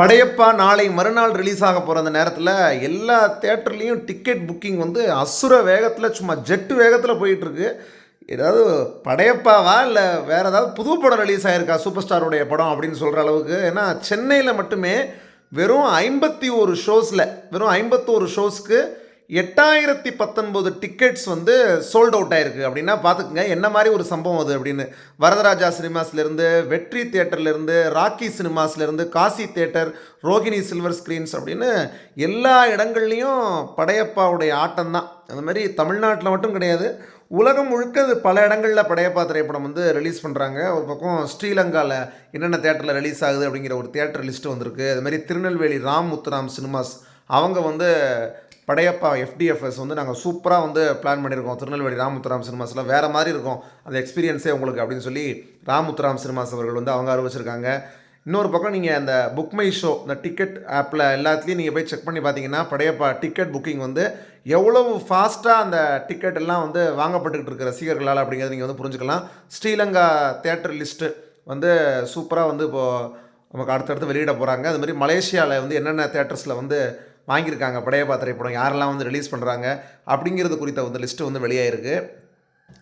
படையப்பா நாளை மறுநாள் ரிலீஸ் ஆக போகிற அந்த நேரத்தில் எல்லா தேட்டர்லேயும் டிக்கெட் புக்கிங் வந்து அசுர வேகத்தில் சும்மா ஜெட்டு வேகத்தில் போயிட்டுருக்கு. ஏதாவது படையப்பாவா இல்லை வேறு ஏதாவது புது படம் ரிலீஸ் ஆகிருக்கா சூப்பர் ஸ்டாருடைய படம் அப்படின்னு சொல்கிற அளவுக்கு? ஏன்னா சென்னையில் மட்டுமே வெறும் ஐம்பத்தி ஒரு ஷோஸில் வெறும் ஐம்பத்தோரு ஷோஸ்க்கு எட்டாயிரத்தி பத்தொன்பது டிக்கெட்ஸ் வந்து சோல்ட் அவுட் ஆயிருக்கு. அப்படின்னா பார்த்துக்குங்க என்ன மாதிரி ஒரு சம்பவம் அது அப்படின்னு. வரதராஜா சினிமாஸ்லேருந்து வெற்றி தேட்டர்லேருந்து Rakki சினிமாஸ்லேருந்து Kasi theatre Rohini silver screens அப்படின்னு எல்லா இடங்கள்லையும் படையப்பாவுடைய ஆட்டம் தான் அந்த மாதிரி தமிழ்நாட்டில் மட்டும் கிடையாது உலகம் முழுக்க அது பல இடங்களில் படையப்பா திரைப்படம் வந்து ரிலீஸ் பண்ணுறாங்க ஒரு பக்கம் ஸ்ரீலங்காவில் என்னென்ன தேட்டரில் ரிலீஸ் ஆகுது அப்படிங்கிற ஒரு தேட்டர் லிஸ்ட்டு வந்திருக்கு. அது மாதிரி திருநெல்வேலி ராம் முத்துராம் சினிமாஸ் அவங்க வந்து படையப்பா எஃப்டிஎஃப்எஸ் வந்து நாங்கள் சூப்பராக வந்து பிளான் பண்ணியிருக்கோம். திருநெல்வேலி ராமுத்துராம் சினிமாஸில் வேறு மாதிரி இருக்கும். அந்த எக்ஸ்பீரியன்ஸே உங்களுக்கு அப்படின்னு சொல்லி ராமுத்துராம் சினிமாஸ் அவர்கள் வந்து அவங்க அறிவிச்சிருக்காங்க. இன்னொரு பக்கம் நீங்கள் அந்த புக் மை ஷோ இந்த டிக்கெட் ஆப்பில் எல்லாத்துலேயும் நீங்கள் போய் செக் பண்ணி பார்த்தீங்கன்னா படையப்பா டிக்கெட் புக்கிங் வந்து எவ்வளவு ஃபாஸ்ட்டாக அந்த டிக்கெட் எல்லாம் வந்து வாங்கப்பட்டுக்கிட்டு இருக்க ரசிகர்களால் அப்படிங்கிறத நீங்கள் வந்து புரிஞ்சுக்கலாம். ஸ்ரீலங்கா தேட்டர் லிஸ்ட்டு வந்து சூப்பராக வந்து இப்போது நமக்கு அடுத்தடுத்து வெளியிட போகிறாங்க அது மாதிரி மலேசியாவில் வந்து என்னென்ன தேட்டர்ஸில் வந்து வாங்கியிருக்காங்க. படையப்பா திரைப்படம் யாரெல்லாம் வந்து ரிலீஸ் பண்ணுறாங்க அப்படிங்கிறது குறித்த வந்து லிஸ்ட்டு வந்து வெளியாயிருக்கு.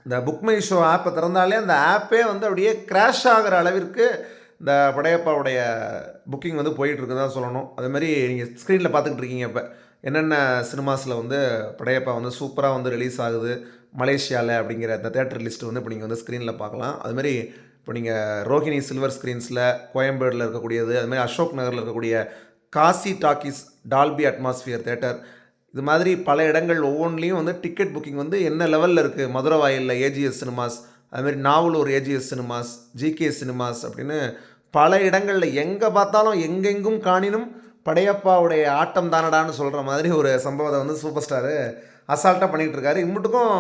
இந்த புக் மை ஷோ ஆப்பை திறந்தாலே அந்த ஆப்பே வந்து அப்படியே கிராஷ் ஆகிற அளவிற்கு இந்த படையப்பாவுடைய புக்கிங் வந்து போயிட்டுருக்கு தான் சொல்லணும். அதேமாதிரி நீங்கள் ஸ்க்ரீனில் பார்த்துக்கிட்டு இருக்கீங்க இப்போ. என்னென்ன சினிமாஸில் வந்து படையப்பா வந்து சூப்பராக வந்து ரிலீஸ் ஆகுது மலேசியாவில் அப்படிங்கிற அந்த தேட்டர் லிஸ்ட்டு வந்து இப்போ நீங்கள் வந்து ஸ்க்ரீனில் பார்க்கலாம். அதுமாதிரி இப்போ நீங்கள் ரோஹிணி சில்வர் ஸ்க்ரீன்ஸில் கோயம்பேடில் இருக்கக்கூடியது அதுமாதிரி அசோக் நகரில் இருக்கக்கூடிய Kasi talkies Dolby atmosphere theatre. இது மாதிரி பல இடங்கள் ஒவ்வொன்றிலையும் வந்து டிக்கெட் புக்கிங் வந்து என்ன லெவலில் இருக்குது மதுரை வாயிலில் ஏஜிஎஸ் சினிமாஸ் அதுமாதிரி Navalur AGS cinemas GK cinemas அப்படின்னு பல இடங்களில் எங்கே பார்த்தாலும் எங்கெங்கும் காணினும் படையப்பாவுடைய ஆட்டம் தானடான்னு சொல்கிற மாதிரி ஒரு சம்பவத்தை வந்து சூப்பர் ஸ்டாரு அசால்ட்டாக பண்ணிகிட்டு இருக்காரு. இம்முட்டுக்கும்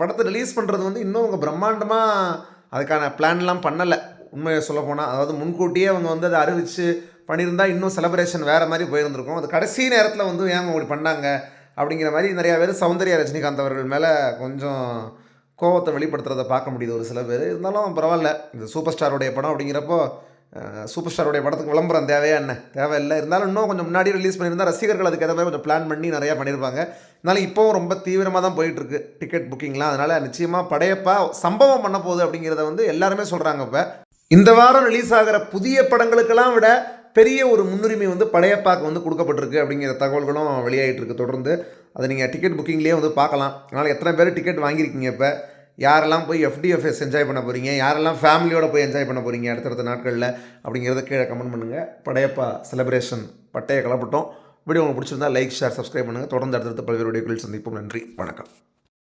படத்தை ரிலீஸ் பண்ணுறது வந்து இன்னும் அவங்க பிரம்மாண்டமாக அதுக்கான பிளான்லாம் பண்ணலை. உண்மையை சொல்ல போனால் அதாவது முன்கூட்டியே அவங்க வந்து அதை அறிவித்து பண்ணியிருந்தால் இன்னும் செலப்ரேஷன் வேறு மாதிரி போயிருந்திருக்கும். அது கடைசி நேரத்தில் வந்து ஏன் அப்படி பண்ணாங்க அப்படிங்கிற மாதிரி நிறையா பேர் சௌந்தர்யா ரஜினிகாந்த் அவர்கள் மேலே கொஞ்சம் கோவத்தை வெளிப்படுத்துறதை பார்க்க முடியுது ஒரு சில பேர். இருந்தாலும் பரவாயில்ல. இந்த சூப்பர் ஸ்டாருடைய படம் அப்படிங்கிறப்போ சூப்பர் ஸ்டாருடைய படத்துக்கு விளம்பரம் தேவையா என்ன? தேவையில்லை. இருந்தாலும் இன்னும் கொஞ்சம் முன்னாடி ரிலீஸ் பண்ணியிருந்தா ரசிகர்கள் அதுக்கு ஏற்ற மாதிரி கொஞ்சம் பிளான் பண்ணி நிறையா பண்ணியிருப்பாங்க. இருந்தாலும் இப்போவும் ரொம்ப தீவிரமாக தான் போயிட்டுருக்கு டிக்கெட் புக்கிங்லாம் அதனால் நிச்சயமாக படையப்பா சம்பவம் பண்ண போகுது அப்படிங்கிறத வந்து எல்லாருமே சொல்கிறாங்க இப்போ. இந்த வாரம் ரிலீஸ் ஆகிற புதிய படங்களுக்கெல்லாம் விட பெரிய ஒரு முன்னுரிமை வந்து படையப்பாக்கு வந்து கொடுக்கப்பட்டிருக்கு அப்படிங்கிற தகவல்களும் வெளியாகிட்டு இருக்கு. தொடர்ந்து அதை நீங்கள் டிக்கெட் புக்கிங்லேயே வந்து பார்க்கலாம். அதனால் எத்தனை பேர் டிக்கெட் வாங்கியிருக்கீங்க இப்போ? யாரெல்லாம் போய் எஃப்டிஎஃப்எஸ் என்ஜாய் பண்ண போகிறீங்க யாரெல்லாம் ஃபேமிலியோடு போய் என்ஜாய் பண்ண போகிறீங்க அடுத்தடுத்த நாட்களில்? அப்படிங்கிறத கீழே கமெண்ட் பண்ணுங்கள் படையப்பா செலிப்ரேஷன் பட்டைய கலப்பட்டோம். வீடியோ உங்களுக்கு பிடிச்சிருந்தா லைக் ஷேர் சப்ஸ்கிரைப் பண்ணுங்கள் தொடர்ந்து அடுத்தடுத்த பல்வேறு வீடியோக்களில் சந்திப்போம். நன்றி. வணக்கம்.